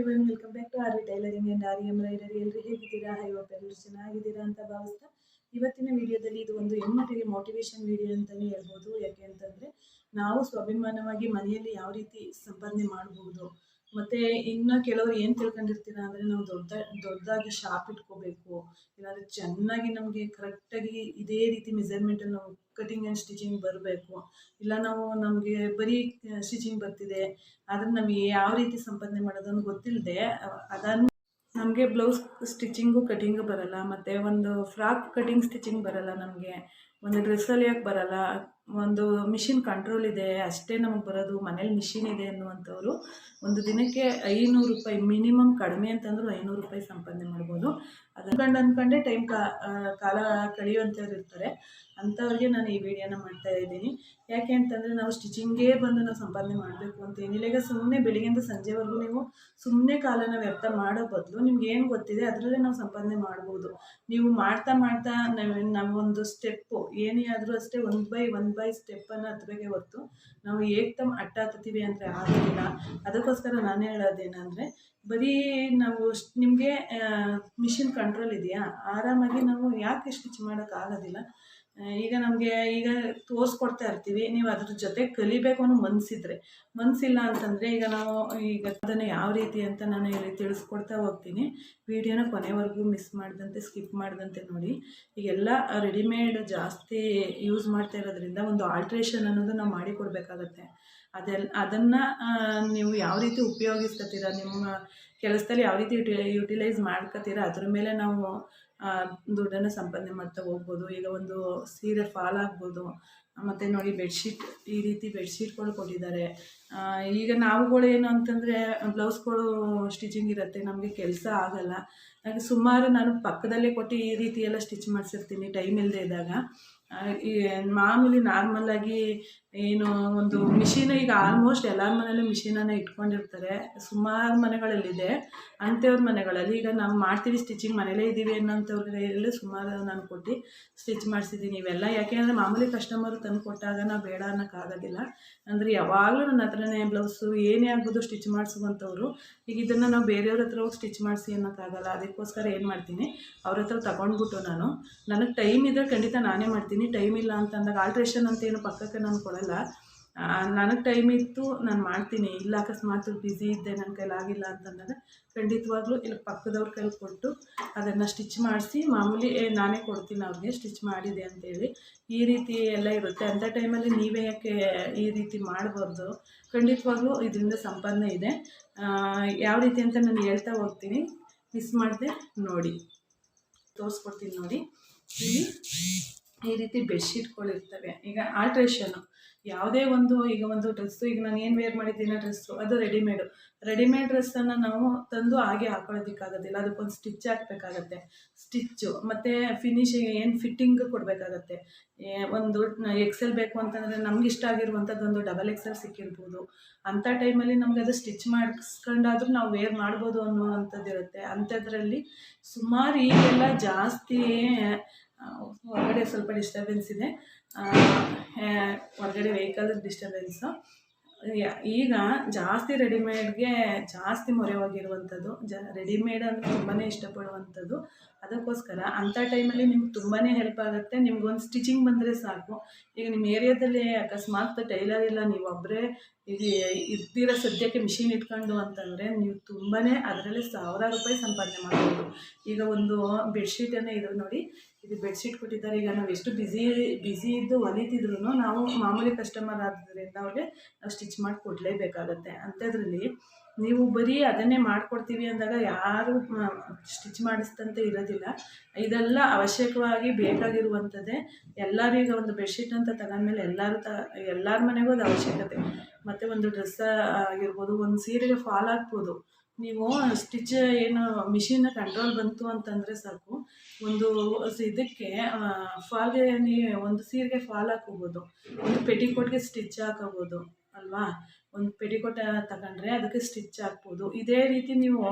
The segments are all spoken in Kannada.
Everyone welcome back to our tailoring and R M ಎಲ್ಲರೂ ಹೇಗಿದ್ದೀರಾ? ಹೈ ಹೋಪ್ ಎಲ್ಲರೂ ಚೆನ್ನಾಗಿದ್ದೀರಾ ಅಂತ ಭಾವಿಸ್ತಾ ಇವತ್ತಿನ ವಿಡಿಯೋದಲ್ಲಿ ಇದು ಒಂದು ಹೆಣ್ಮಕ್ಳಿಗೆ ಮೋಟಿವೇಶನ್ ವಿಡಿಯೋ ಅಂತಲೇ ಹೇಳ್ಬೋದು. ಯಾಕೆ ಅಂತಂದರೆ ನಾವು ಸ್ವಾಭಿಮಾನವಾಗಿ ಮನೆಯಲ್ಲಿ ಯಾವ ರೀತಿ ಸಂಪಾದನೆ ಮಾಡಬಹುದು ಮತ್ತು ಇನ್ನು ಕೆಲವರು ಏನು ತಿಳ್ಕೊಂಡಿರ್ತೀರ ಅಂದರೆ ನಾವು ದೊಡ್ಡ, ದೊಡ್ಡದಾಗಿ ಶಾಪ್ ಇಟ್ಕೋಬೇಕು. ಇಲ್ಲಾಂದರೆ ಚೆನ್ನಾಗಿ ನಮಗೆ ಕರೆಕ್ಟಾಗಿ ಇದೇ ರೀತಿ ಮೆಜರ್ಮೆಂಟನ್ನು ನಾವು ಕಟಿಂಗ್ ಆ್ಯಂಡ್ ಸ್ಟಿಚಿಂಗ್ ಬರಬೇಕು. ಇಲ್ಲ ನಾವು ನಮಗೆ ಬರೀ ಸ್ಟಿಚಿಂಗ್ ಬರ್ತಿದೆ. ಆದರೆ ನಮಗೆ ಯಾವ ರೀತಿ ಸಂಪಾದನೆ ಮಾಡೋದನ್ನು ಗೊತ್ತಿಲ್ಲದೆ ಅದನ್ನು ನಮಗೆ ಬ್ಲೌಸ್ ಸ್ಟಿಚಿಂಗು ಕಟಿಂಗು ಬರಲ್ಲ. ಮತ್ತು ಒಂದು ಫ್ರಾಕ್ ಕಟಿಂಗ್ ಸ್ಟಿಚಿಂಗ್ ಬರಲ್ಲ ನಮಗೆ. ಒಂದು ಡ್ರೆಸ್ ಯಾಕೆ ಬರಲ್ಲ? ಒಂದು ಮಿಷಿನ್ ಕಂಟ್ರೋಲ್ ಇದೆ, ಅಷ್ಟೇ ನಮಗೆ ಬರೋದು, ಮನೇಲಿ ಮಿಷಿನ್ ಇದೆ ಅನ್ನುವಂಥವ್ರು ಒಂದು ದಿನಕ್ಕೆ ಐನೂರು ರೂಪಾಯಿ ಮಿನಿಮಮ್ ಕಡಿಮೆ ಅಂತಂದ್ರು ಐನೂರು ರೂಪಾಯಿ ಸಂಪಾದನೆ ಮಾಡ್ಬೋದು. ಅದನ್ನು ಅಂದ್ಕೊಂಡೆ ಟೈಮ್ ಕಾಲ ಕಳೆಯುವಂಥವ್ರು ಇರ್ತಾರೆ. ಅಂಥವ್ರಿಗೆ ನಾನು ಈ ವಿಡಿಯೋನ ಮಾಡ್ತಾ ಇದ್ದೀನಿ. ಯಾಕೆ ಅಂತಂದರೆ ನಾವು ಸ್ಟಿಚಿಂಗೇ ಬಂದು ನಾವು ಸಂಪಾದನೆ ಮಾಡಬೇಕು ಅಂತ ಏನಿಲ್ಲ. ಈಗ ಸುಮ್ಮನೆ ಬೆಳಿಗ್ಗೆಯಿಂದ ಸಂಜೆವರೆಗೂ ನೀವು ಸುಮ್ಮನೆ ಕಾಲನ ವ್ಯರ್ಥ ಮಾಡೋ ಬದಲು ನಿಮ್ಗೆ ಏನು ಗೊತ್ತಿದೆ ಅದರಲ್ಲೇ ನಾವು ಸಂಪಾದನೆ ಮಾಡ್ಬೋದು. ನೀವು ಮಾಡ್ತಾ ಮಾಡ್ತಾ ನಮ್ಮೊಂದು ಸ್ಟೆಪ್ಪು ಏನೇ ಆದರೂ ಅಷ್ಟೇ ಒನ್ ಬೈ ಒನ್ ಬೈ ಸ್ಟೆಪ್ಪನ್ನು ಹತ್ತಬೇಕೆ ಹೊರತು ನಾವು ಏಕ್ದಮ್ ಅಟ್ಟ ಹತ್ತೀವಿ ಅಂದರೆ ಆಗೋದಿಲ್ಲ. ಅದಕ್ಕೋಸ್ಕರ ನಾನು ಹೇಳೋದೇನೆಂದರೆ, ಬರೀ ನಾವು ನಿಮಗೆ ಮಿಷಿನ್ ಕಂಟ್ರೋಲ್ ಇದೆಯಾ? ಆರಾಮಾಗಿ ನಾವು ಯಾಕೆ ಸ್ಟಿಚ್ ಮಾಡೋಕ್ಕಾಗೋದಿಲ್ಲ ಈಗ ನಮಗೆ ಈಗ ತೋರಿಸ್ಕೊಡ್ತಾ ಇರ್ತೀವಿ, ನೀವು ಅದ್ರ ಜೊತೆ ಕಲಿಬೇಕು ಅನ್ನೋ ಮನಸ್ಸಿದ್ರೆ ಮನಸ್ಸಿಲ್ಲ ಅಂತಂದರೆ ಈಗ ನಾವು ಈಗ ಅದನ್ನು ಯಾವ ರೀತಿ ಅಂತ ನಾನು ಇಲ್ಲಿ ತಿಳಿಸ್ಕೊಡ್ತಾ ಹೋಗ್ತೀನಿ. ವಿಡಿಯೋನ ಕೊನೆವರೆಗೂ ಮಿಸ್ ಮಾಡ್ದಂತೆ ಸ್ಕಿಪ್ ಮಾಡ್ದಂತೆ ನೋಡಿ. ಈಗೆಲ್ಲ ರೆಡಿಮೇಡ್ ಜಾಸ್ತಿ ಯೂಸ್ ಮಾಡ್ತಾ ಇರೋದ್ರಿಂದ ಒಂದು ಆಲ್ಟ್ರೇಷನ್ ಅನ್ನೋದು ನಾವು ಮಾಡಿ ಕೊಡಬೇಕಾಗತ್ತೆ. ಅದೆಲ್ಲ ಅದನ್ನು ನೀವು ಯಾವ ರೀತಿ ಉಪಯೋಗಿಸ್ಕೊತೀರ, ನಿಮ್ಮ ಕೆಲಸದಲ್ಲಿ ಯಾವ ರೀತಿ ಯುಟಿ ಯುಟಿಲೈಸ್ ಮಾಡ್ಕೊತೀರ, ಅದ್ರ ಮೇಲೆ ನಾವು ದುಡ್ಡನ್ನು ಸಂಪಾದನೆ ಮಾಡ್ತಾ ಹೋಗ್ಬೋದು. ಈಗ ಒಂದು ಸೀರೆ ಫಾಲ್ ಆಗ್ಬೋದು. ಮತ್ತು ನೋಡಿ ಬೆಡ್ಶೀಟ್ ಈ ರೀತಿ ಬೆಡ್ಶೀಟ್ಗಳು ಕೊಟ್ಟಿದ್ದಾರೆ. ಈಗ ನಾವುಗಳು ಏನು ಅಂತಂದರೆ ಬ್ಲೌಸ್ಗಳು ಸ್ಟಿಚಿಂಗ್ ಇರುತ್ತೆ, ನಮಗೆ ಕೆಲಸ ಆಗಲ್ಲ. ಹಾಗೆ ಸುಮಾರು ನಾನು ಪಕ್ಕದಲ್ಲೇ ಕೊಟ್ಟು ಈ ರೀತಿ ಎಲ್ಲ ಸ್ಟಿಚ್ ಮಾಡಿಸಿರ್ತೀನಿ ಟೈಮ್ ಇಲ್ಲದೆ ಇದ್ದಾಗ. ಈ, ಮಾಮೂಲಿ ನಾರ್ಮಲಾಗಿ ಏನು, ಒಂದು ಮಿಷಿನ್ ಈಗ ಆಲ್ಮೋಸ್ಟ್ ಎಲ್ಲರ ಮನೇಲೂ ಮಿಷಿನನ್ನು ಇಟ್ಕೊಂಡಿರ್ತಾರೆ. ಸುಮಾರು ಮನೆಗಳಲ್ಲಿದೆ. ಅಂಥವ್ರ ಮನೆಗಳಲ್ಲಿ ಈಗ ನಾವು ಮಾಡ್ತೀವಿ ಸ್ಟಿಚಿಂಗ್ ಮನೇಲೇ ಇದ್ದೀವಿ ಅನ್ನೋಂಥವ್ರಿಗೆ ಸುಮಾರು ನಾನು ಕೊಟ್ಟು ಸ್ಟಿಚ್ ಮಾಡಿಸಿದ್ದೀನಿ ಇವೆಲ್ಲ ಯಾಕೆಂದರೆ ಮಾಮೂಲಿ ಕಸ್ಟಮರು ತಂದು ಕೊಟ್ಟಾಗ ನಾವು ಬೇಡ ಅನ್ನೋಕ್ಕಾಗೋದಿಲ್ಲ. ಅಂದರೆ ಯಾವಾಗಲೂ ನನ್ನ ಹತ್ರನೇ ಬ್ಲೌಸು ಏನೇ ಆಗ್ಬೋದು ಸ್ಟಿಚ್ ಮಾಡಿಸುವಂಥವ್ರು. ಈಗ ಇದನ್ನು ನಾವು ಬೇರೆಯವ್ರ ಹತ್ರ ಹೋಗಿ ಸ್ಟಿಚ್ ಮಾಡಿಸಿ ಅನ್ನೋಕ್ಕಾಗಲ್ಲ. ಅದಕ್ಕೋಸ್ಕರ ಏನು ಮಾಡ್ತೀನಿ, ಅವ್ರ ಹತ್ರ ತಗೊಂಡ್ಬಿಟ್ಟು ನಾನು. ನನಗೆ ಟೈಮ್ ಇದ್ದರೆ ಖಂಡಿತ ನಾನೇ ಮಾಡ್ತೀನಿ. ಟೈಮ್ ಇಲ್ಲ ಅಂತಂದಾಗ ಆಲ್ಟ್ರೇಷನ್ ಅಂತ ಏನು ಪಕ್ಕಕ್ಕೆ ನಾನು ಕೊಡಲ್ಲ. ನನಗೆ ಟೈಮ್ ಇತ್ತು, ನಾನು ಮಾಡ್ತೀನಿ. ಇಲ್ಲ, ಅಕಸ್ಮಾತ್ ಬ್ಯುಸಿ ಇದ್ದೆ ನನ್ನ ಕೈಲಾಗಿಲ್ಲ ಅಂತಂದಾಗ ಖಂಡಿತವಾಗ್ಲೂ ಇಲ್ಲಿ ಪಕ್ಕದವ್ರ ಕೈಲಿ ಕೊಟ್ಟು ಅದನ್ನು ಸ್ಟಿಚ್ ಮಾಡಿಸಿ, ಮಾಮೂಲಿ ನಾನೇ ಕೊಡ್ತೀನಿ ಅವ್ರಿಗೆ ಸ್ಟಿಚ್ ಮಾಡಿದೆ ಅಂತೇಳಿ. ಈ ರೀತಿ ಎಲ್ಲ ಇರುತ್ತೆ. ಅಂಥ ಟೈಮಲ್ಲಿ ನೀವೇ ಯಾಕೆ ಈ ರೀತಿ ಮಾಡಬಾರ್ದು? ಖಂಡಿತವಾಗ್ಲೂ ಇದರಿಂದ ಸಂಪನ್ನ ಇದೆ. ಯಾವ ರೀತಿ ಅಂತ ನಾನು ಹೇಳ್ತಾ ಹೋಗ್ತೀನಿ. ಮಿಸ್ ಮಾಡಿದೆ, ನೋಡಿ. ತೋರಿಸ್ಕೊಡ್ತೀನಿ ನೋಡಿ. ಇಲ್ಲಿ ಈ ರೀತಿ ಬೆಡ್ಶೀಟ್ಗಳಿರ್ತವೆ ಈಗ ಆಲ್ಟ್ರೇಷನು ಯಾವುದೇ ಒಂದು, ಈಗ ಒಂದು ಡ್ರೆಸ್ಸು ಈಗ ನಾನು ಏನು ವೇರ್ ಮಾಡಿದ್ದೀನ ಡ್ರೆಸ್ಸು ಅದು ರೆಡಿಮೇಡು ರೆಡಿಮೇಡ್ ಡ್ರೆಸ್ಸನ್ನು ನಾವು ತಂದು ಹಾಗೆ ಹಾಕೊಳ್ಳೋದಕ್ಕಾಗೋದಿಲ್ಲ. ಅದಕ್ಕೊಂದು ಸ್ಟಿಚ್ ಹಾಕ್ಬೇಕಾಗತ್ತೆ. ಸ್ಟಿಚ್ಚು ಮತ್ತು ಫಿನಿಶಿಂಗ್ ಏನು ಫಿಟ್ಟಿಂಗ್ ಕೊಡಬೇಕಾಗತ್ತೆ. ಒಂದು ಎಕ್ಸೆಲ್ ಬೇಕು ಅಂತಂದರೆ ನಮ್ಗೆ ಇಷ್ಟ ಆಗಿರುವಂಥದ್ದು ಒಂದು ಡಬಲ್ ಎಕ್ಸೆಲ್ ಸಿಕ್ಕಿರ್ಬೋದು. ಅಂಥ ಟೈಮಲ್ಲಿ ನಮಗೆ ಅದು ಸ್ಟಿಚ್ ಮಾಡಿಸ್ಕೊಂಡಾದ್ರೂ ನಾವು ವೇರ್ ಮಾಡ್ಬೋದು ಅನ್ನೋ ಅಂಥದ್ದಿರುತ್ತೆ ಅಂಥದ್ರಲ್ಲಿ ಸುಮಾರು ಈಗೆಲ್ಲ ಜಾಸ್ತಿ ಹೊರಗಡೆ ಸ್ವಲ್ಪ ಡಿಸ್ಟರ್ಬೆನ್ಸ್ ಇದೆ. ಹೊರಗಡೆ ವೆಹಿಕಲ್ ಡಿಸ್ಟರ್ಬೆನ್ಸು ಈಗ ಜಾಸ್ತಿ ರೆಡಿಮೇಡ್ಗೆ ಜಾಸ್ತಿ ಮೊರೆ ಹೋಗಿರುವಂಥದ್ದು ಜ ರೆಡಿಮೇಡ್ ಅಂದರೆ ತುಂಬಾ ಇಷ್ಟಪಡುವಂಥದ್ದು ಅದಕ್ಕೋಸ್ಕರ ಅಂಥ ಟೈಮಲ್ಲಿ ನಿಮ್ಗೆ ತುಂಬಾ ಹೆಲ್ಪ್ ಆಗುತ್ತೆ. ನಿಮ್ಗೊಂದು ಸ್ಟಿಚಿಂಗ್ ಬಂದರೆ ಸಾಕು. ಈಗ ನಿಮ್ಮ ಏರಿಯಾದಲ್ಲಿ ಅಕಸ್ಮಾತ್ ಟೈಲರ್ ಇಲ್ಲ, ನೀವು ಒಬ್ಬರೇ ಇದು ಇದ್ದೀರ ಸದ್ಯಕ್ಕೆ ಮಿಷಿನ್ ಇಟ್ಕೊಂಡು ಅಂತಂದರೆ ನೀವು ತುಂಬಾ ಅದರಲ್ಲೇ ಸಾವಿರಾರು ರೂಪಾಯಿ ಸಂಪಾದನೆ ಮಾಡ್ಬೋದು. ಈಗ ಒಂದು ಬೆಡ್ಶೀಟನ್ನೇ ಇದು ನೋಡಿ, ಇದು ಬೆಡ್ಶೀಟ್ ಕೊಟ್ಟಿದ್ದಾರೆ. ಈಗ ನಾವು ಎಷ್ಟು ಬ್ಯುಸಿ ಬ್ಯುಸಿ ಇದ್ದು ಹೊಲಿತಿದ್ರು ನಾವು ಮಾಮೂಲಿ ಕಸ್ಟಮರ್ ಆದ್ದರಿಂದ ಅವ್ರಿಗೆ ನಾವು ಸ್ಟಿಚ್ ಮಾಡಿ ಕೊಡಲೇಬೇಕಾಗತ್ತೆ ಅಂಥದ್ರಲ್ಲಿ ನೀವು ಬರೀ ಅದನ್ನೇ ಮಾಡಿಕೊಡ್ತೀವಿ ಅಂದಾಗ ಯಾರು ಸ್ಟಿಚ್ ಮಾಡಿಸ್ತಂತೆ ಇರೋದಿಲ್ಲ. ಇದೆಲ್ಲ ಅವಶ್ಯಕವಾಗಿ ಬೇಕಾಗಿರುವಂಥದ್ದೇ ಎಲ್ಲರೂ ಈಗ ಒಂದು ಬೆಡ್ಶೀಟ್ ಅಂತ ತಗೊಂಡ್ಮೇಲೆ ಎಲ್ಲರೂ ತ, ಎಲ್ಲರ ಮನೆಗೂ ಅದು ಅವಶ್ಯಕತೆ. ಮತ್ತು ಒಂದು ಡ್ರೆಸ್ ಆಗಿರ್ಬೋದು, ಒಂದು ಸೀರೆಗೆ ಫಾಲ್ ಆಗ್ಬೋದು ನೀವು ಸ್ಟಿಚ್ ಏನು ಮಿಷಿನ್ ಕಂಟ್ರೋಲ್ ಬಂತು ಅಂತಂದರೆ ಸಾಕು. ಒಂದು ಇದಕ್ಕೆ ಫಾಲ್ಗೆ ನೀವು ಒಂದು ಸೀರೆಗೆ ಫಾಲ್ ಹಾಕೋಬೋದು ಒಂದು ಪೆಟಿಕೋಟ್ಗೆ ಸ್ಟಿಚ್ ಹಾಕೋಬೋದು ಅಲ್ವಾ? ಒಂದು ಪೆಟಿಕೋಟ ತಗೊಂಡ್ರೆ ಅದಕ್ಕೆ ಸ್ಟಿಚ್ ಹಾಕ್ಬೋದು. ಇದೇ ರೀತಿ ನೀವು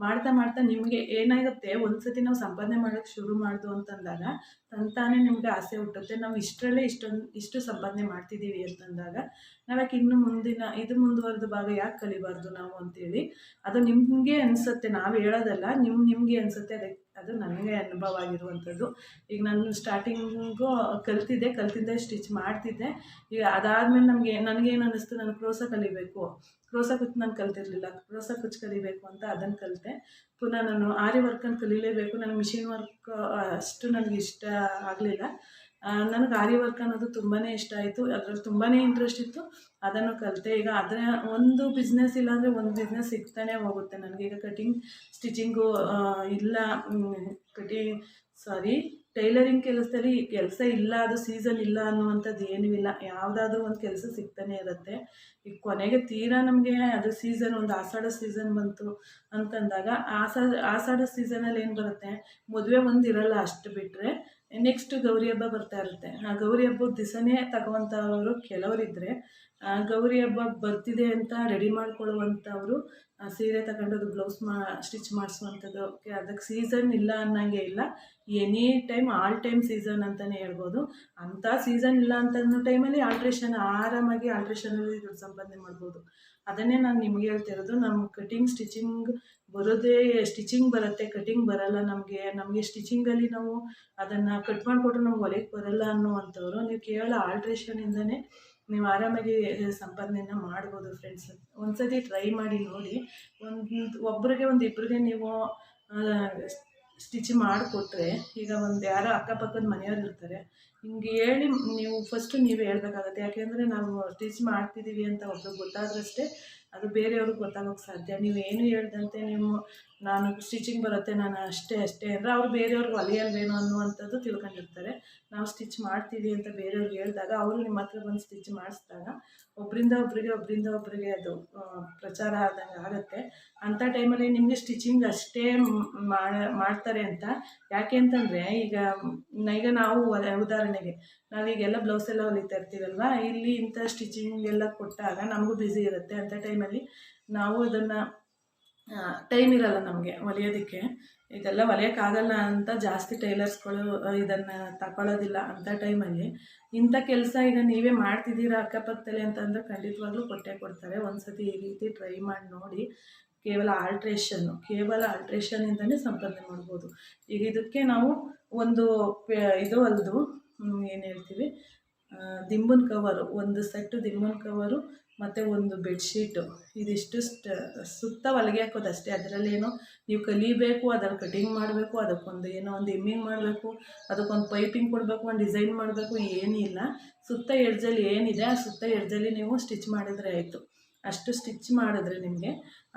ಮಾಡ್ತಾ ಮಾಡ್ತಾ ನಿಮಗೆ ಏನಾಗುತ್ತೆ? ಒಂದು ಸತಿ ನಾವು ಸಂಪಾದನೆ ಮಾಡೋಕ್ಕೆ ಶುರು ಮಾಡ್ದು ಅಂತಂದಾಗ ತಂತಾನೇ ನಿಮಗೆ ಆಸೆ ಹುಟ್ಟುತ್ತೆ. ನಾವು ಇಷ್ಟರಲ್ಲೇ ಇಷ್ಟೊಂದು, ಇಷ್ಟು ಸಂಪಾದನೆ ಮಾಡ್ತಿದ್ದೀವಿ ಅಂತಂದಾಗ ನಾವ್ಯಾಕೆ ಇನ್ನು ಮುಂದಿನ, ಇದು ಮುಂದುವರೆದ ಭಾಗ ಯಾಕೆ ಕಲಿಬಾರ್ದು ನಾವು ಅಂತೇಳಿ ಅದು ನಿಮಗೆ ಅನಿಸುತ್ತೆ. ನಾವು ಹೇಳೋದಲ್ಲ ನಿಮ್ಮ ನಿಮಗೆ ಅನಿಸುತ್ತೆ. ಅದಕ್ಕೆ ಅದು ನನಗೆ ಅನುಭವ ಆಗಿರುವಂಥದ್ದು. ಈಗ ನಾನು ಸ್ಟಾರ್ಟಿಂಗು ಕಲ್ತಿದ್ದೆ ಕಲ್ತಿದ್ದೆ ಸ್ಟಿಚ್ ಮಾಡ್ತಿದ್ದೆ. ಈಗ ಅದಾದಮೇಲೆ ನಮಗೆ ನನಗೇನು ಅನ್ನಿಸ್ತು, ನಾನು ಕ್ರೋಸ ಕಲಿಬೇಕು. ಕ್ರೋಸ ಕುಚ್ಚು ನಾನು ಕಲ್ತಿರಲಿಲ್ಲ. ಕ್ರೋಸ ಕುಚ್ಚು ಕಲಿಬೇಕು ಅಂತ ಅದನ್ನು ಕಲಿತೆ. ಪುನಃ ನಾನು ಆರಿ ವರ್ಕನ್ನು ಕಲೀಲೇಬೇಕು. ನನಗೆ ಮಿಷಿನ್ ವರ್ಕ್ ಅಷ್ಟು ನನಗೆ ಇಷ್ಟ ಆಗಲಿಲ್ಲ. ನನಗೆ ಆರಿ ವರ್ಕ್ ಅನ್ನೋದು ತುಂಬಾ ಇಷ್ಟ ಆಯಿತು. ಅದ್ರಲ್ಲಿ ತುಂಬಾ ಇಂಟ್ರೆಸ್ಟ್ ಇತ್ತು. ಅದನ್ನು ಕಲಿತೆ. ಈಗ ಅದರ ಒಂದು ಬಿಸ್ನೆಸ್ ಇಲ್ಲಾಂದರೆ ಒಂದು ಬಿಸ್ನೆಸ್ ಸಿಗ್ತಾನೆ ಹೋಗುತ್ತೆ. ನನಗೆ ಈಗ ಕಟಿಂಗ್ ಸ್ಟಿಚಿಂಗು ಇಲ್ಲ. ಕಟಿಂಗ್ ಸಾರಿ ಟೈಲರಿಂಗ್ ಕೆಲಸದಲ್ಲಿ ಕೆಲಸ ಇಲ್ಲ, ಅದು ಸೀಸನ್ ಇಲ್ಲ ಅನ್ನುವಂಥದ್ದು ಏನೂ ಇಲ್ಲ. ಯಾವುದಾದ್ರೂ ಒಂದು ಕೆಲಸ ಸಿಗ್ತಾನೆ ಇರುತ್ತೆ. ಈಗ ಕೊನೆಗೆ ತೀರಾ ನಮಗೆ ಅದು ಸೀಸನ್ ಒಂದು ಆಷಾಢ ಸೀಸನ್ ಬಂತು ಅಂತಂದಾಗ ಆಷಾಢ ಆಷಾಢ ಸೀಸನಲ್ಲಿ ಏನು ಬರುತ್ತೆ? ಮದುವೆ ಒಂದು ಇರಲ್ಲ ಅಷ್ಟು ಬಿಟ್ಟರೆ ನೆಕ್ಸ್ಟ್ ಗೌರಿ ಹಬ್ಬ ಬರ್ತಾ ಇರುತ್ತೆ. ಆ ಗೌರಿ ಹಬ್ಬದ ದಿವಸನೇ ತಗೊವಂಥವರು ಆ ಗೌರಿ ಹಬ್ಬ ಬರ್ತಿದೆ ಅಂತ ರೆಡಿ ಮಾಡ್ಕೊಳ್ಳುವಂಥವ್ರು ಸೀರೆ ತಗೊಂಡೋದು ಬ್ಲೌಸ್ ಮಾ ಸ್ಟಿಚ್ ಮಾಡಿಸುವಂಥದ್ದು ಅದಕ್ಕೆ ಸೀಸನ್ ಇಲ್ಲ ಅನ್ನೋಂಗೆ ಇಲ್ಲ. Any time all time season ಅಂತಲೇ ಹೇಳ್ಬೋದು. ಅಂಥ ಸೀಸನ್ ಇಲ್ಲ ಅಂತ ಟೈಮಲ್ಲಿ ಆಲ್ಟ್ರೇಷನ್ ಆರಾಮಾಗಿ ಆಲ್ಟ್ರೇಷನಲ್ಲಿ ಸಂಪಾದನೆ ಮಾಡ್ಬೋದು. ಅದನ್ನೇ ನಾನು ನಿಮ್ಗೆ ಹೇಳ್ತಿರೋದು ನಮ್ಮ ಕಟಿಂಗ್ ಸ್ಟಿಚಿಂಗ್ ಬರೋದೇ ಸ್ಟಿಚಿಂಗ್ ಬರುತ್ತೆ ಕಟಿಂಗ್ ಬರಲ್ಲ ನಮಗೆ. ನಮಗೆ ಸ್ಟಿಚಿಂಗಲ್ಲಿ ನಾವು ಅದನ್ನು ಕಟ್ ಮಾಡಿಕೊಟ್ರೆ ನಮ್ಗೆ ಹೊಲಿಗೆ ಬರಲ್ಲ ಅನ್ನುವಂಥವ್ರು. ನೀವು ಕೇವಲ ಆಲ್ಟ್ರೇಷನಿಂದನೇ ನೀವು ಆರಾಮಾಗಿ ಸಂಪಾದನೆಯನ್ನು ಮಾಡ್ಬೋದು ಫ್ರೆಂಡ್ಸ್ ಒಂದ್ಸತಿ ಟ್ರೈ ಮಾಡಿ ನೋಡಿ. ಒಂದು ಒಬ್ಬರಿಗೆ ಒಂದು ಇಬ್ಬರಿಗೆ ನೀವು ಸ್ಟಿಚ್ ಮಾಡಿಕೊಟ್ರೆ, ಈಗ ಒಂದು ಯಾರೋ ಅಕ್ಕಪಕ್ಕದ ಮನೆಯವ್ರು ಇರ್ತಾರೆ. ಹಿಂಗೆ ಹೇಳಿ ನೀವು ಫಸ್ಟು ನೀವೇ ಹೇಳ್ಬೇಕಾಗತ್ತೆ. ಯಾಕೆಂದರೆ ನಾವು ಸ್ಟಿಚ್ ಮಾಡ್ತಿದ್ದೀವಿ ಅಂತ ಒಬ್ರಿಗೆ ಗೊತ್ತಾದ್ರಷ್ಟೇ ಅದು ಬೇರೆಯವ್ರಿಗೆ ಗೊತ್ತಾಗೋಕೆ ಸಾಧ್ಯ. ನೀವು ಏನು ಹೇಳ್ದಂತೆ ನೀವು ನಾನು ಸ್ಟಿಚಿಂಗ್ ಬರುತ್ತೆ, ನಾನು ಅಷ್ಟೇ ಅಷ್ಟೇ. ಅಂದರೆ ಅವ್ರು ಬೇರೆಯವ್ರಿಗೆ ಹೊಲಿಯಲ್ವೇನೋ ಅನ್ನುವಂಥದ್ದು ತಿಳ್ಕೊಂಡಿರ್ತಾರೆ. ನಾವು ಸ್ಟಿಚ್ ಮಾಡ್ತೀವಿ ಅಂತ ಬೇರೆಯವ್ರಿಗೆ ಹೇಳಿದಾಗ ಅವರು ನಿಮ್ಮ ಹತ್ರ ಬಂದು ಸ್ಟಿಚ್ ಮಾಡಿಸಿದಾಗ ಒಬ್ಬರಿಂದ ಒಬ್ಬರಿಗೆ ಒಬ್ಬರಿಂದ ಒಬ್ಬರಿಗೆ ಅದು ಪ್ರಚಾರ ಆದಂಗೆ ಆಗುತ್ತೆ. ಅಂಥ ಟೈಮಲ್ಲಿ ನಿಮಗೆ ಸ್ಟಿಚಿಂಗ್ ಅಷ್ಟೇ ಮಾಡ್ತಾರೆ ಅಂತ. ಯಾಕೆ ಅಂತಂದರೆ ಈಗ ಈಗ ನಾವು ಉದಾಹರಣೆಗೆ ನಾವೀಗೆಲ್ಲ ಬ್ಲೌಸ್ ಎಲ್ಲ ಹೊಲಿತಾ ಇರ್ತೀವಲ್ವ? ಇಲ್ಲಿ ಇಂಥ ಸ್ಟಿಚಿಂಗ್ ಎಲ್ಲ ಕೊಟ್ಟಾಗ ನಮಗೂ ಬ್ಯುಸಿ ಇರುತ್ತೆ. ಅಂಥ ಟೈಮಲ್ಲಿ ನಾವು ಅದನ್ನು ಟೈಮ್ ಇರಲ್ಲ ನಮಗೆ ಹೊಲಿಯೋದಕ್ಕೆ ಇದೆಲ್ಲ ಹೊಲಿಯೋಕ್ಕಾಗಲ್ಲ ಅಂತ ಜಾಸ್ತಿ ಟೈಲರ್ಸ್ಗಳು ಇದನ್ನು ತಗೊಳ್ಳೋದಿಲ್ಲ ಅಂಥ ಟೈಮಲ್ಲಿ ಇಂಥ ಕೆಲಸ ಈಗ ನೀವೇ ಮಾಡ್ತಿದ್ದೀರಾ ಅಕ್ಕಪಕ್ಕದಲ್ಲಿ ಅಂತಂದರೆ ಖಂಡಿತವಾಗ್ಲೂ ಕೊಟ್ಟೆ ಕೊಡ್ತಾರೆ. ಒಂದು ಸತಿ ಈ ರೀತಿ ಟ್ರೈ ಮಾಡಿ ನೋಡಿ. ಕೇವಲ ಆಲ್ಟ್ರೇಷನ್ನು ಕೇವಲ ಆಲ್ಟ್ರೇಷನಿಂದನೇ ಸಂಪಾದನೆ ಮಾಡ್ಬೋದು. ಈಗ ಇದಕ್ಕೆ ನಾವು ಒಂದು ಇದು ಅಲ್ದು ಏನು ಹೇಳ್ತೀವಿ ದಿಂಬನ್ ಕವರು ಒಂದು ಸೆಟ್ಟು ದಿಂಬುನ ಕವರು ಮತ್ತು ಒಂದು ಬೆಡ್ಶೀಟು. ಇದಿಷ್ಟು ಸುತ್ತ ಹೊಲಿಗೆ ಹಾಕೋದು ಅಷ್ಟೇ ಅದರಲ್ಲೇನೋ ನೀವು ಕಲಿಬೇಕು, ಅದ್ರಲ್ಲಿ ಕಟಿಂಗ್ ಮಾಡಬೇಕು, ಅದಕ್ಕೊಂದು ಏನೋ ಒಂದು ಎಮ್ಮಿಂಗ್ ಮಾಡಬೇಕು, ಅದಕ್ಕೊಂದು ಪೈಪಿಂಗ್ ಕೊಡಬೇಕು, ಒಂದು ಡಿಸೈನ್ ಮಾಡಬೇಕು ಏನಿಲ್ಲ ಸುತ್ತ ಎಡ್ಜಲ್ಲಿ ಏನಿದೆ, ಆ ಸುತ್ತ ಎಡ್ಜಲ್ಲಿ ನೀವು ಸ್ಟಿಚ್ ಮಾಡಿದರೆ ಆಯಿತು. ಅಷ್ಟು ಸ್ಟಿಚ್ ಮಾಡಿದ್ರೆ ನಿಮಗೆ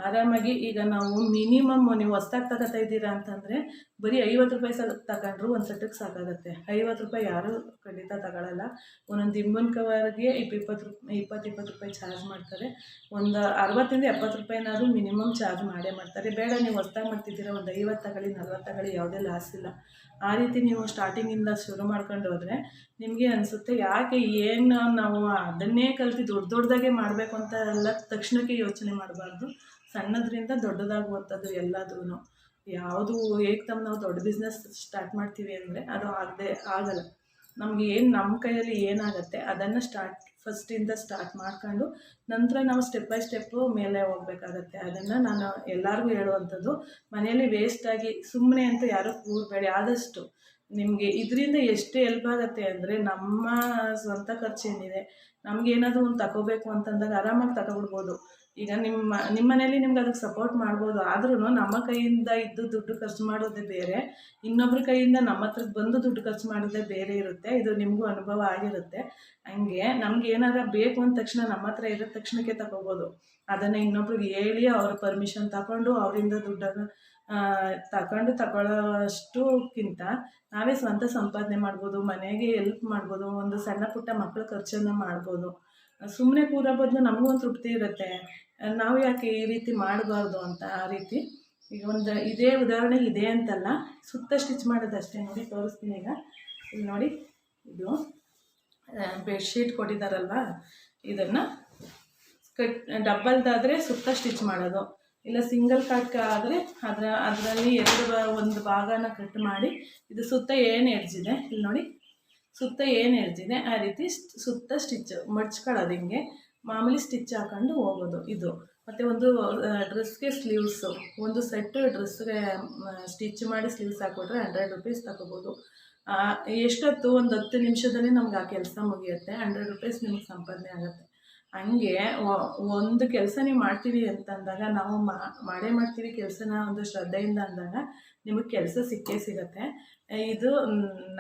ಆರಾಮಾಗಿ ಈಗ ನಾವು ಮಿನಿಮಮ್ ನೀವು ಹೊಸ್ದಾಗಿ ತಗೋತಾ ಇದ್ದೀರಾ ಅಂತಂದರೆ ಬರೀ ಐವತ್ತು ರೂಪಾಯಿ ಸ ತಗೊಂಡ್ರು ಒಂದು ಸೆಟ್ಟಿಗೆ ಸಾಕಾಗುತ್ತೆ. ಐವತ್ತು ರೂಪಾಯಿ ಯಾರೂ ಖಂಡಿತ ತಗೊಳ್ಳಲ್ಲ ಒಂದೊಂದು ದಿಂಬನ್ ಕವರ್ಗೆ ಇಪ್ಪ, ಇಪ್ಪತ್ತು ರೂಪಾಯಿ ಇಪ್ಪತ್ತು ಇಪ್ಪತ್ತು ರೂಪಾಯಿ ಚಾರ್ಜ್ ಮಾಡ್ತಾರೆ. ಒಂದು ಅರವತ್ತರಿಂದ ಎಪ್ಪತ್ತು ರೂಪಾಯಿನಾದರೂ ಮಿನಿಮಮ್ ಚಾರ್ಜ್ ಮಾಡೇ ಮಾಡ್ತಾರೆ. ಬೇಡ ನೀವು ಹೊಸ್ದಾಗಿ ಮಾಡ್ತಿದ್ದೀರಾ ಒಂದು ಐವತ್ತು ತಗೊಳ್ಳಿ, ನಲ್ವತ್ತು ತಗೊಳ್ಳಿ, ಯಾವುದೇ ಲಾಸ್ ಇಲ್ಲ. ಆ ರೀತಿ ನೀವು ಸ್ಟಾರ್ಟಿಂಗಿಂದ ಶುರು ಮಾಡ್ಕೊಂಡು ಹೋದರೆ ನಿಮಗೆ ಅನಿಸುತ್ತೆ ಯಾಕೆ ಏನು ನಾವು ಅದನ್ನೇ ಕಲ್ತು ದೊಡ್ಡ ದೊಡ್ಡದಾಗೆ ಮಾಡಬೇಕು ಅಂತ ಎಲ್ಲ ತಕ್ಷಣಕ್ಕೆ ಯೋಚನೆ ಮಾಡಬಾರ್ದು. ಸಣ್ಣದರಿಂದ ದೊಡ್ಡದಾಗುವಂಥದ್ದು ಎಲ್ಲಾದ್ರೂ ಯಾವುದು ಏಕ್ದಮ್ ನಾವು ದೊಡ್ಡ ಬಿಸ್ನೆಸ್ ಸ್ಟಾರ್ಟ್ ಮಾಡ್ತೀವಿ ಅಂದರೆ ಅದು ಆಗದೆ ಆಗಲ್ಲ. ನಮ್ಗೆ ಏನು ನಮ್ಮ ಕೈಯಲ್ಲಿ ಏನಾಗುತ್ತೆ ಅದನ್ನು ಸ್ಟಾರ್ಟ್ ಫಸ್ಟಿಂದ ಸ್ಟಾರ್ಟ್ ಮಾಡ್ಕೊಂಡು ನಂತರ ನಾವು ಸ್ಟೆಪ್ ಬೈ ಸ್ಟೆಪ್ಪು ಮೇಲೆ ಹೋಗ್ಬೇಕಾಗತ್ತೆ. ಅದನ್ನು ನಾನು ಎಲ್ಲರಿಗೂ ಹೇಳುವಂಥದ್ದು, ಮನೆಯಲ್ಲಿ ವೇಸ್ಟಾಗಿ ಸುಮ್ಮನೆ ಅಂತ ಯಾರೂ ಕೂರಬೇಡಿ. ಆದಷ್ಟು ನಿಮಗೆ ಇದರಿಂದ ಎಷ್ಟು ಹೆಲ್ಪ್ ಆಗುತ್ತೆ ಅಂದರೆ ನಮ್ಮ ಸ್ವಂತ ಖರ್ಚೇನಿದೆ ನಮ್ಗೆ ಏನಾದರೂ ಒಂದು ತಗೋಬೇಕು ಅಂತಂದಾಗ ಆರಾಮಾಗಿ ತಗೊಬಿಡ್ಬೋದು ಈಗ ನಿಮ್ಮ ನಿಮ್ಮ ಮನೇಲಿ ನಿಮ್ಗೆ ಅದಕ್ಕೆ ಸಪೋರ್ಟ್ ಮಾಡ್ಬೋದು ಆದ್ರೂ ನಮ್ಮ ಕೈಯಿಂದ ಇದ್ದು ದುಡ್ಡು ಖರ್ಚು ಮಾಡೋದೇ ಬೇರೆ, ಇನ್ನೊಬ್ರ ಕೈಯಿಂದ ನಮ್ಮ ಹತ್ರಕ್ಕೆ ಬಂದು ದುಡ್ಡು ಖರ್ಚು ಮಾಡೋದೇ ಬೇರೆ ಇರುತ್ತೆ, ಇದು ನಿಮಗೂ ಅನುಭವ ಆಗಿರುತ್ತೆ. ಹಂಗೆ ನಮ್ಗೆ ಏನಾರ ಬೇಕು ಅಂದ ತಕ್ಷಣ ನಮ್ಮ ಹತ್ರ ಇರೋ ತಕ್ಷಣಕ್ಕೆ ತಗೋಬೋದು ಅದನ್ನು ಇನ್ನೊಬ್ರಿಗೆ ಹೇಳಿ ಅವ್ರ ಪರ್ಮಿಷನ್ ತಗೊಂಡು ಅವರಿಂದ ದುಡ್ಡನ್ನು ತಗೊಂಡು ತಗೊಳ್ಳೋಷ್ಟುಕ್ಕಿಂತ ನಾವೇ ಸ್ವಂತ ಸಂಪಾದನೆ ಮಾಡ್ಬೋದು, ಮನೆಗೆ ಎಲ್ಪ್ ಮಾಡ್ಬೋದು, ಒಂದು ಸಣ್ಣ ಪುಟ್ಟ ಮಕ್ಕಳ ಖರ್ಚನ್ನು ಮಾಡ್ಬೋದು. ಸುಮ್ಮನೆ ಕೂರೋ ಬದಲು ನಮಗೂ ಒಂದು ತೃಪ್ತಿ ಇರುತ್ತೆ. ನಾವು ಯಾಕೆ ಈ ರೀತಿ ಮಾಡಬಾರ್ದು ಅಂತ ಆ ರೀತಿ? ಈಗ ಒಂದು ಇದೇ ಉದಾಹರಣೆ ಇದೆ ಅಂತಲ್ಲ, ಸುತ್ತ ಸ್ಟಿಚ್ ಮಾಡೋದಷ್ಟೇ ನೋಡಿ, ತೋರಿಸ್ತೀನಿ ಈಗ. ಇಲ್ಲಿ ನೋಡಿ, ಇದು ಬೆಡ್ಶೀಟ್ ಕೊಟ್ಟಿದ್ದಾರಲ್ವ ಇದನ್ನು ಕಟ್ ಡಬ್ಬಲ್ದಾದರೆ ಸುತ್ತ ಸ್ಟಿಚ್ ಮಾಡೋದು. ಇಲ್ಲ ಸಿಂಗಲ್ ಕಟ್ ಆದರೆ ಅದರ, ಅದರಲ್ಲಿ ಎರಡು ಒಂದು ಭಾಗನ ಕಟ್ ಮಾಡಿ, ಇದು ಸುತ್ತ ಏನು ಎಡ್ಜಿದೆ ಇಲ್ಲಿ ನೋಡಿ. ಸುತ್ತ ಏನು ಎಡ್ಜಿದೆ ಆ ರೀತಿ ಸುತ್ತ ಸ್ಟಿಚ್ ಮಡ್ಚ್ಕೊಳ್ಳೋದು ಹಿಂಗೆ. ಮಾಮೂಲಿ ಸ್ಟಿಚ್ ಹಾಕೊಂಡು ಹೋಗೋದು ಇದು. ಮತ್ತು ಒಂದು ಡ್ರೆಸ್ಗೆ ಸ್ಲೀವ್ಸು ಒಂದು ಸೆಟ್ಟು ಡ್ರೆಸ್ಗೆ ಸ್ಟಿಚ್ ಮಾಡಿ ಸ್ಲೀವ್ಸ್ ಹಾಕ್ಕೊಟ್ರೆ ಹಂಡ್ರೆಡ್ ರುಪೀಸ್ ತಗೋಬೋದು. ಎಷ್ಟೊತ್ತು? ಒಂದು ಹತ್ತು ನಿಮಿಷದಲ್ಲಿ ನಮ್ಗೆ ಆ ಕೆಲಸ ಮುಗಿಯುತ್ತೆ. ಹಂಡ್ರೆಡ್ ರುಪೀಸ್ ನಿಮ್ಗೆ ಸಂಪಾದನೆ ಆಗುತ್ತೆ. ಹಂಗೆ ಒಂದು ಕೆಲಸ ನೀವು ಮಾಡ್ತೀವಿ ಅಂತಂದಾಗ, ನಾವು ಮಾಡೇ ಮಾಡ್ತೀವಿ ಕೆಲಸನ ಒಂದು ಶ್ರದ್ಧೆಯಿಂದ ಅಂದಾಗ ನಿಮಗೆ ಕೆಲಸ ಸಿಕ್ಕೇ ಸಿಗುತ್ತೆ. ಇದು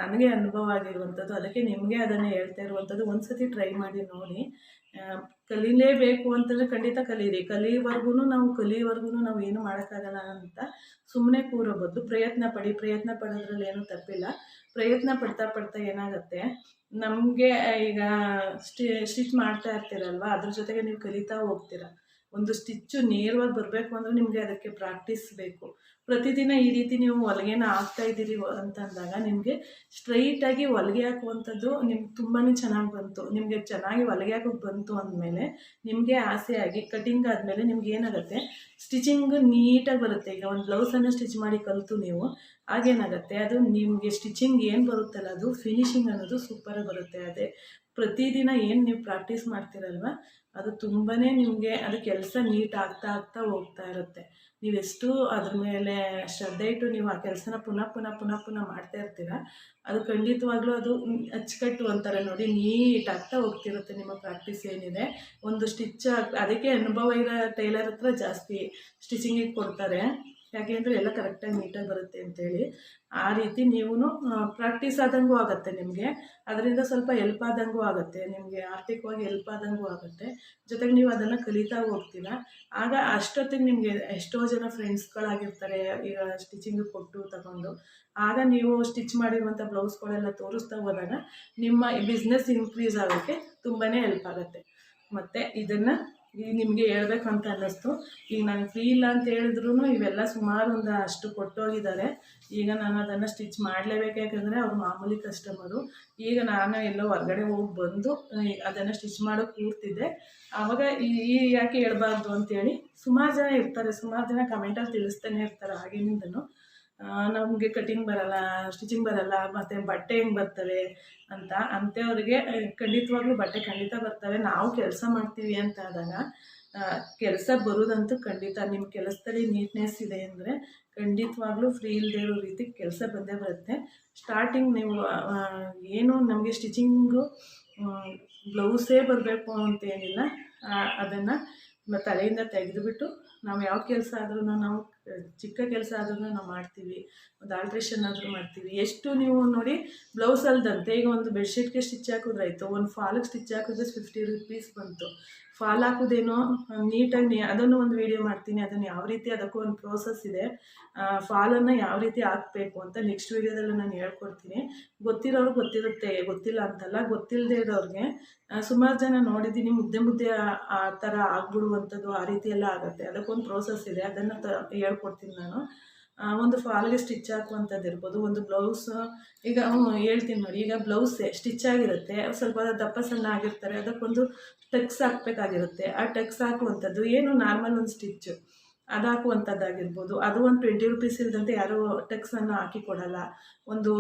ನನಗೆ ಅನುಭವ ಆಗಿರುವಂಥದ್ದು, ಅದಕ್ಕೆ ನಿಮಗೆ ಅದನ್ನು ಹೇಳ್ತಾ ಇರುವಂಥದ್ದು ಒಂದು ಸತಿ ಟ್ರೈ ಮಾಡಿ ನೋಡಿ. ಕಲೀಲೇಬೇಕು ಅಂತಂದರೆ ಖಂಡಿತ ಕಲೀರಿ. ಕಲಿಯವರೆಗೂ ನಾವು ಕಲಿಯವರೆಗೂ ನಾವು ಏನು ಮಾಡೋಕ್ಕಾಗಲ್ಲ ಅಂತ ಸುಮ್ಮನೆ ಕೂರೋ ಬದಲು ಪ್ರಯತ್ನ ಪಡಿ. ಪ್ರಯತ್ನ ಪಡೋದ್ರಲ್ಲಿ ಏನೂ ತಪ್ಪಿಲ್ಲ. ಪ್ರಯತ್ನ ಪಡ್ತಾ ಪಡ್ತಾ ಏನಾಗುತ್ತೆ? ನಮಗೆ ಈಗ ಸ್ಟಿ, ಸ್ಟಿಚ್ ಮಾಡ್ತಾ ಇರ್ತೀರಲ್ವ? ಅದ್ರ ಜೊತೆಗೆ ನೀವು ಕಲಿತಾ ಹೋಗ್ತೀರ? ಒಂದು ಸ್ಟಿಚ್ಚು ನೇರವಾಗಿ ಬರಬೇಕು ಅಂದರೆ ನಿಮಗೆ ಅದಕ್ಕೆ ಪ್ರಾಕ್ಟೀಸ್ ಬೇಕು. ಪ್ರತಿದಿನ ಈ ರೀತಿ ನೀವು ಹೊಲಿಗೆನ ಹಾಕ್ತಾ ಇದ್ದೀರಿ ಅಂತಂದಾಗ ನಿಮಗೆ ಸ್ಟ್ರೈಟಾಗಿ ಹೊಲಿಗೆ ಹಾಕುವಂಥದ್ದು ನಿಮ್ಗೆ ತುಂಬಾ ಚೆನ್ನಾಗಿ ಬಂತು. ನಿಮಗೆ ಚೆನ್ನಾಗಿ ಹೊಲಿಗೆ ಹಾಕೋಕ್ಕೆ ಬಂತು ಅಂದಮೇಲೆ ನಿಮಗೆ ಆಸೆಯಾಗಿ ಕಟಿಂಗ್ ಆದಮೇಲೆ ನಿಮ್ಗೆ ಏನಾಗುತ್ತೆ ಸ್ಟಿಚಿಂಗ್ ನೀಟಾಗಿ ಬರುತ್ತೆ. ಈಗ ಒಂದು ಬ್ಲೌಸನ್ನು ಸ್ಟಿಚ್ ಮಾಡಿ ಕಲಿತು ನೀವು, ಆಗೇನಾಗುತ್ತೆ, ಅದು ನಿಮಗೆ ಸ್ಟಿಚಿಂಗ್ ಏನು ಬರುತ್ತಲ್ಲ, ಅದು ಫಿನಿಶಿಂಗ್ ಅನ್ನೋದು ಸೂಪರಾಗಿ ಬರುತ್ತೆ. ಅದೇ ಪ್ರತಿದಿನ ಏನು ನೀವು ಪ್ರಾಕ್ಟೀಸ್ ಮಾಡ್ತೀರಲ್ವ ಅದು ತುಂಬಾ ನಿಮಗೆ ಅದು ಕೆಲಸ ನೀಟ್ ಆಗ್ತಾ ಆಗ್ತಾ ಹೋಗ್ತಾ ಇರುತ್ತೆ. ನೀವೆಷ್ಟು ಅದ್ರ ಮೇಲೆ ಶ್ರದ್ಧೆ ಇಟ್ಟು ನೀವು ಆ ಕೆಲಸನ ಪುನಃ ಪುನಃ ಪುನಃ ಪುನಃ ಮಾಡ್ತಾ ಇರ್ತೀರ, ಅದು ಖಂಡಿತವಾಗ್ಲೂ ಅದು ಅಚ್ಚುಕಟ್ಟು ಅಂತಾರೆ ನೋಡಿ, ನೀಟ್ ಆಗ್ತಾ ಹೋಗ್ತಿರುತ್ತೆ ನಿಮ್ಮ ಪ್ರಾಕ್ಟೀಸ್ ಏನಿದೆ. ಒಂದು ಸ್ಟಿಚ್ ಅದಕ್ಕೆ ಅನುಭವ ಇರೋ ಟೈಲರ್ ಹತ್ರ ಜಾಸ್ತಿ ಸ್ಟಿಚಿಂಗಿಗೆ ಕೊಡ್ತಾರೆ. ಯಾಕೆ ಅಂದರೆ ಎಲ್ಲ ಕರೆಕ್ಟಾಗಿ ನೀಟಾಗಿ ಬರುತ್ತೆ ಅಂತೇಳಿ. ಆ ರೀತಿ ನೀವು ಪ್ರಾಕ್ಟೀಸ್ ಆದಂಗೂ ಆಗುತ್ತೆ ನಿಮಗೆ. ಅದರಿಂದ ಸ್ವಲ್ಪ ಹೆಲ್ಪ್ ಆದಂಗೂ ಆಗುತ್ತೆ. ನಿಮಗೆ ಆರ್ಥಿಕವಾಗಿ ಹೆಲ್ಪ್ ಆದಂಗೂ ಆಗುತ್ತೆ. ಜೊತೆಗೆ ನೀವು ಅದನ್ನು ಕಲಿತಾ ಹೋಗ್ತೀರಾ. ಆಗ ಅಷ್ಟೊತ್ತಿಗೆ ನಿಮಗೆ ಎಷ್ಟೋ ಜನ ಫ್ರೆಂಡ್ಸ್ಗಳಾಗಿರ್ತಾರೆ ಈಗ ಸ್ಟಿಚಿಂಗ್ ಕೊಟ್ಟು ತಗೊಂಡು. ಆಗ ನೀವು ಸ್ಟಿಚ್ ಮಾಡಿರುವಂಥ ಬ್ಲೌಸ್ಗಳೆಲ್ಲ ತೋರಿಸ್ತಾ ಹೋದಾಗ ನಿಮ್ಮ ಬಿಸ್ನೆಸ್ ಇನ್ಕ್ರೀಸ್ ಆಗೋಕ್ಕೆ ತುಂಬಾ ಹೆಲ್ಪ್ ಆಗುತ್ತೆ. ಮತ್ತು ಇದನ್ನು ಈಗ ನಿಮಗೆ ಹೇಳ್ಬೇಕಂತ ಅನ್ನಿಸ್ತು. ಈಗ ನಾನು ಫ್ರೀ ಇಲ್ಲ ಅಂತ ಹೇಳಿದ್ರು ಇವೆಲ್ಲ ಸುಮಾರು ಒಂದು ಅಷ್ಟು ಕೊಟ್ಟೋಗಿದ್ದಾರೆ. ಈಗ ನಾನು ಅದನ್ನು ಸ್ಟಿಚ್ ಮಾಡಲೇಬೇಕು. ಯಾಕಂದರೆ ಅವ್ರು ಮಾಮೂಲಿ ಕಸ್ಟಮರು ಈಗ ನಾನು ಎಲ್ಲೋ ಹೊರಗಡೆ ಹೋಗಿ ಬಂದು ಅದನ್ನು ಸ್ಟಿಚ್ ಮಾಡೋಕೆ ಕೂರ್ತಿದ್ದೆ. ಆವಾಗ ಈ ಯಾಕೆ ಹೇಳ್ಬಾರ್ದು ಅಂತೇಳಿ ಸುಮಾರು ಜನ ಇರ್ತಾರೆ. ಸುಮಾರು ಜನ ಕಮೆಂಟಲ್ಲಿ ತಿಳಿಸ್ತಾನೆ ಇರ್ತಾರೆ ಆಗಿನಿಂದನೂ ನಮಗೆ ಕಟಿಂಗ್ ಬರಲ್ಲ ಸ್ಟಿಚಿಂಗ್ ಬರಲ್ಲ, ಮತ್ತು ಬಟ್ಟೆ ಹೆಂಗೆ ಬರ್ತವೆ ಅಂತ ಅಂಥವ್ರಿಗೆ ಖಂಡಿತವಾಗ್ಲೂ ಬಟ್ಟೆ ಖಂಡಿತ ಬರ್ತವೆ. ನಾವು ಕೆಲಸ ಮಾಡ್ತೀವಿ ಅಂತ ಆದಾಗ ಕೆಲಸ ಬರೋದಂತೂ ಖಂಡಿತ ನಿಮ್ಮ ಕೆಲಸದಲ್ಲಿ ನೀಟ್ನೆಸ್ ಇದೆ ಅಂದರೆ ಖಂಡಿತವಾಗ್ಲೂ ಫ್ರೀ ಇಲ್ಲದೆ ಇರೋ ರೀತಿ ಕೆಲಸ ಬಂದೇ ಬರುತ್ತೆ. ಸ್ಟಾರ್ಟಿಂಗ್ ನೀವು ಏನು ನಮಗೆ ಸ್ಟಿಚಿಂಗು ಬ್ಲೌಸೇ ಬರಬೇಕು ಅಂತೇನಿಲ್ಲ ಅದನ್ನು ತಲೆಯಿಂದ ತೆಗೆದುಬಿಟ್ಟು ನಾವು ಯಾವ ಕೆಲಸ ಆದ್ರೂ ನಾವು ಚಿಕ್ಕ ಕೆಲಸ ಆದ್ರೂ ನಾವು ಮಾಡ್ತೀವಿ. ಒಂದು ಆಲ್ಟ್ರೇಷನ್ ಆದರೂ ಮಾಡ್ತೀವಿ. ಎಷ್ಟು ನೀವು ನೋಡಿ ಬ್ಲೌಸ್ ಅಲ್ದಂತೆ, ಈಗ ಒಂದು ಬೆಡ್ಶೀಟ್ಗೆ ಸ್ಟಿಚ್ ಹಾಕಿದ್ರಾಯ್ತು, ಒಂದು ಫಾಲಿಗೆ ಸ್ಟಿಚ್ ಹಾಕಿದ್ರೆ ಫಿಫ್ಟಿ ರುಪೀಸ್ ಬಂತು. ಫಾಲ್ ಹಾಕೋದೇನೋ ನೀಟಾಗಿ ಅದನ್ನು ಒಂದು ವಿಡಿಯೋ ಮಾಡ್ತೀನಿ, ಅದನ್ನು ಯಾವ ರೀತಿ ಅದಕ್ಕೂ ಒಂದು ಪ್ರೋಸೆಸ್ ಇದೆ ಫಾಲನ್ನು ಯಾವ ರೀತಿ ಹಾಕಬೇಕು ಅಂತ ನೆಕ್ಸ್ಟ್ ವೀಡಿಯೋದಲ್ಲಿ ನಾನು ಹೇಳ್ಕೊಡ್ತೀನಿ. ಗೊತ್ತಿರೋರು ಗೊತ್ತಿರುತ್ತೆ, ಗೊತ್ತಿಲ್ಲ ಅಂತಲ್ಲ ಗೊತ್ತಿಲ್ಲದೆ ಇರೋರಿಗೆ ಸುಮಾರು ಜನ ನೋಡಿದ್ದೀನಿ, ಮುದ್ದೆ ಮುದ್ದೆ ಆ- ಥರ ಆಗ್ಬಿಡುವಂಥದ್ದು ಆ ರೀತಿ ಎಲ್ಲ ಆಗುತ್ತೆ. ಅದಕ್ಕೊಂದು ಪ್ರೋಸೆಸ್ ಇದೆ, ಅದನ್ನು ತ, ಹೇಳ್ಕೊಡ್ತೀನಿ ನಾನು. ಒಂದು ಫಾಲ್ಗೆ ಸ್ಟಿಚ್ ಹಾಕುವಂಥದ್ದು ಇರ್ಬೋದು, ಒಂದು ಬ್ಲೌಸ್, ಈಗ ಹೇಳ್ತೀನಿ ನೋಡಿ, ಈಗ ಬ್ಲೌಸೇ ಸ್ಟಿಚ್ ಆಗಿರುತ್ತೆ, ಸ್ವಲ್ಪ ದಪ್ಪ ಸಣ್ಣ ಆಗಿರ್ತಾರೆ, ಅದಕ್ಕೊಂದು ಟಕ್ಸ್ ಹಾಕಬೇಕಾಗಿರುತ್ತೆ. ಆ ಟಕ್ಸ್ ಹಾಕುವಂಥದ್ದು ಏನು ನಾರ್ಮಲ್ ಒಂದು ಸ್ಟಿಚ್ಚು ಅದು ಹಾಕುವಂಥದ್ದಾಗಿರ್ಬೋದು. ಅದು ಒಂದು ಟ್ವೆಂಟಿ ರುಪೀಸ್ ಇಲ್ದಂತೆ ಯಾರೂ ಟೆಕ್ಸನ್ನು ಹಾಕಿ ಕೊಡಲ್ಲ. ಒಂದು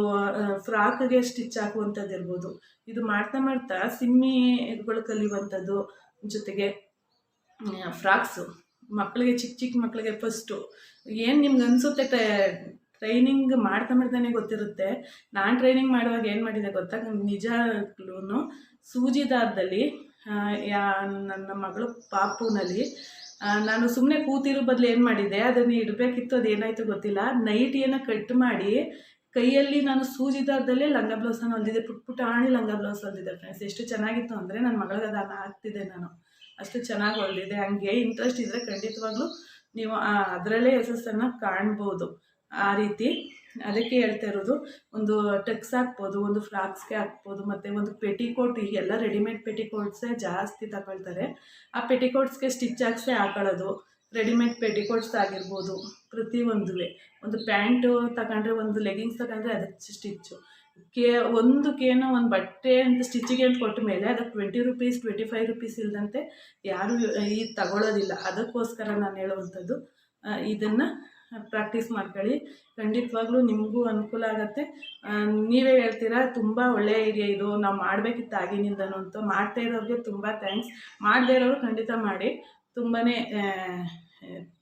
ಫ್ರಾಕ್ಗೆ ಸ್ಟಿಚ್ ಹಾಕುವಂಥದ್ದು ಇರ್ಬೋದು. ಇದು ಮಾಡ್ತಾ ಮಾಡ್ತಾ ಸಿಮ್ಮಿಗಳು ಕಲಿಯುವಂಥದ್ದು ಜೊತೆಗೆ ಫ್ರಾಕ್ಸು. ಮಕ್ಕಳಿಗೆ ಚಿಕ್ಕ ಚಿಕ್ಕ ಮಕ್ಕಳಿಗೆ ಫಸ್ಟು ಏನು ನಿಮ್ಗೆ ಅನಿಸುತ್ತೆ ಟ್ರೈನಿಂಗ್ ಮಾಡ್ತಾ ಮಾಡ್ತಾನೆ ಗೊತ್ತಿರುತ್ತೆ. ನಾನು ಟ್ರೈನಿಂಗ್ ಮಾಡುವಾಗ ಏನು ಮಾಡಿದೆ ಗೊತ್ತಾ? ನಿಜಾಗ್ಲೂ ಸೂಜಿ ದಾರದಲ್ಲಿ ಆ, ಯಾ ನನ್ನ ಮಗಳು ಪಾಪುನಲ್ಲಿ ನಾನು ಸುಮ್ಮನೆ ಕೂತಿರೋ ಬದಲು ಏನು ಮಾಡಿದೆ? ಅದನ್ನು ಇಡಬೇಕಿತ್ತು ಅದೇನಾಯಿತು ಗೊತ್ತಿಲ್ಲ. ನೈಟಿಯನ್ನು ಕಟ್ ಮಾಡಿ ಕೈಯಲ್ಲಿ ನಾನು ಸೂಜಿ ದಾರದಲ್ಲೇ ಲಂಗ ಬ್ಲೌಸನ್ನು ಹೊಲ್ದಿದ್ದೆ. ಪುಟ್ ಪುಟಾಣಿ ಲಂಗ ಬ್ಲೌಸ್ ಹೊಲ್ದಿದ್ದೆ ಫ್ರೆಂಡ್ಸ್ ಎಷ್ಟು ಚೆನ್ನಾಗಿತ್ತು ಅಂದರೆ ನನ್ನ ಮಗಳಿಗೆ ಅದನ್ನು ಹಾಕ್ತಿದ್ದೆ ನಾನು. ಅಷ್ಟು ಚೆನ್ನಾಗಿ ಹೊಲ್ದಿದೆ. ಹಂಗೆ ಇಂಟ್ರೆಸ್ಟ್ ಇದ್ದರೆ ಖಂಡಿತವಾಗ್ಲೂ ನೀವು ಅದರಲ್ಲೇ ಯಶಸ್ಸನ್ನು ಕಾಣ್ಬೋದು. ಆ ರೀತಿ ಅದಕ್ಕೆ ಹೇಳ್ತಾ ಇರೋದು, ಒಂದು ಟಕ್ಸ್ ಹಾಕ್ಬೋದು, ಒಂದು ಫ್ರಾಕ್ಸ್ಗೆ ಹಾಕ್ಬೋದು, ಮತ್ತು ಒಂದು ಪೆಟಿಕೋಟ್ ಈಗೆಲ್ಲ ರೆಡಿಮೇಡ್ ಪೆಟಿಕೋಟ್ಸೇ ಜಾಸ್ತಿ ತಗೊಳ್ತಾರೆ. ಆ ಪೆಟಿಕೋಟ್ಸ್ಗೆ ಸ್ಟಿಚ್ ಹಾಕ್ಸೇ ಹಾಕೊಳ್ಳೋದು. ರೆಡಿಮೇಡ್ ಪೆಟಿಕೋಟ್ಸ್ ಆಗಿರ್ಬೋದು ಪ್ರತಿಯೊಂದು ಒಂದು ಪ್ಯಾಂಟು ತಗೊಂಡ್ರೆ, ಒಂದು ಲೆಗಿನ್ಸ್ ತಗೊಂಡ್ರೆ ಅದಕ್ಕೆ ಸ್ಟಿಚ್ಚು. ಕೆ, ಒಂದು ಒಂದು ಬಟ್ಟೆ ಅಂತ ಸ್ಟಿಚಿಗೆ ಅಂತ ಕೊಟ್ಟ ಮೇಲೆ ಅದಕ್ಕೆ twenty rupees twenty five rupees ಇಲ್ಲದಂತೆ ಯಾರು, ಈ ತಗೊಳ್ಳೋದಿಲ್ಲ ಅದಕ್ಕೋಸ್ಕರ ನಾನು ಹೇಳುವಂಥದ್ದು ಇದನ್ನು ಪ್ರಾಕ್ಟೀಸ್ ಮಾಡ್ಕೊಳ್ಳಿ. ಖಂಡಿತವಾಗ್ಲೂ ನಿಮಗೂ ಅನುಕೂಲ ಆಗುತ್ತೆ. ನೀವೇ ಹೇಳ್ತೀರಾ, ತುಂಬ ಒಳ್ಳೆಯ ಐಡಿಯಾ ಇದು, ನಾವು ಮಾಡಬೇಕಿತ್ತು ಆಗಿನಿಂದನೂ ಅಂತ. ಮಾಡ್ತಾ ಇರೋರಿಗೆ ತುಂಬ ಥ್ಯಾಂಕ್ಸ್ ಮಾಡದೇ ಇರೋರು ಖಂಡಿತ ಮಾಡಿ. ತುಂಬಾ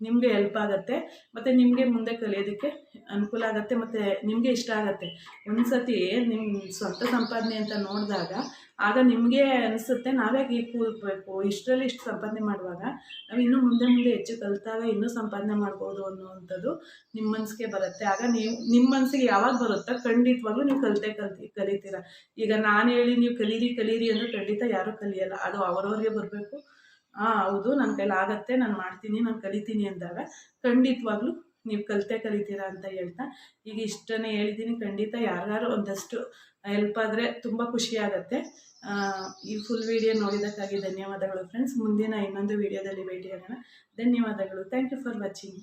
ನಿಮಗೆ ಹೆಲ್ಪ್ ಆಗುತ್ತೆ, ಮತ್ತು ನಿಮಗೆ ಮುಂದೆ ಕಲಿಯೋದಕ್ಕೆ ಅನುಕೂಲ ಆಗುತ್ತೆ, ಮತ್ತು ನಿಮಗೆ ಇಷ್ಟ ಆಗುತ್ತೆ. ಒಂದು ಸತಿ ನಿಮ್ಮ ಸ್ವಂತ ಸಂಪಾದನೆ ಅಂತ ನೋಡಿದಾಗ, ಆಗ ನಿಮಗೆ ಅನಿಸುತ್ತೆ, ನಾವೇ ಈ ಕೂಲ್ಬೇಕು ಇಷ್ಟರಲ್ಲಿ ಇಷ್ಟು ಸಂಪಾದನೆ ಮಾಡುವಾಗ ನಾವು ಇನ್ನೂ ಮುಂದೆ ಮುಂದೆ ಹೆಚ್ಚು ಕಲಿತಾಗ ಇನ್ನೂ ಸಂಪಾದನೆ ಮಾಡ್ಬೋದು ಅನ್ನುವಂಥದ್ದು ನಿಮ್ಮ ಮನಸ್ಸಿಗೆ ಬರುತ್ತೆ. ಆಗ ನೀವು ನಿಮ್ಮ ಮನಸ್ಸಿಗೆ ಯಾವಾಗ ಬರುತ್ತೋ ಖಂಡಿತವಾಗ್ಲೂ ನೀವು ಕಲಿತೇ, ಕಲ್ತಿ, ಕಲಿತೀರ. ಈಗ ನಾನು ಹೇಳಿ ನೀವು ಕಲೀರಿ ಕಲೀರಿ ಅಂದರೆ ಖಂಡಿತ ಯಾರೂ ಕಲಿಯಲ್ಲ. ಅದು ಅವರವ್ರಿಗೆ ಬರಬೇಕು ಹಾಂ ಹೌದು ನನ್ನ ಕೈಲಿ ಆಗತ್ತೆ ನಾನು ಮಾಡ್ತೀನಿ ನಾನು ಕಲಿತೀನಿ ಅಂದಾಗ ಖಂಡಿತವಾಗ್ಲೂ ನೀವು ಕಲಿತೆ ಕಲಿತೀರಾ ಅಂತ ಹೇಳ್ತಾ ಈಗ ಇಷ್ಟನ್ನೇ ಹೇಳಿದ್ದೀನಿ ಖಂಡಿತ ಯಾರ್ಯಾರು ಒಂದಷ್ಟು ಹೆಲ್ಪ್ ಆದರೆ ತುಂಬ ಖುಷಿ ಆಗುತ್ತೆ. ಆ, ಈ ಫುಲ್ ವಿಡಿಯೋ ನೋಡಿದ್ದಕ್ಕಾಗಿ ಧನ್ಯವಾದಗಳು ಫ್ರೆಂಡ್ಸ್ ಮುಂದಿನ ಇನ್ನೊಂದು ವಿಡಿಯೋದಲ್ಲಿ ಭೇಟಿಯಾಗೋಣ ಧನ್ಯವಾದಗಳು. Thank you for watching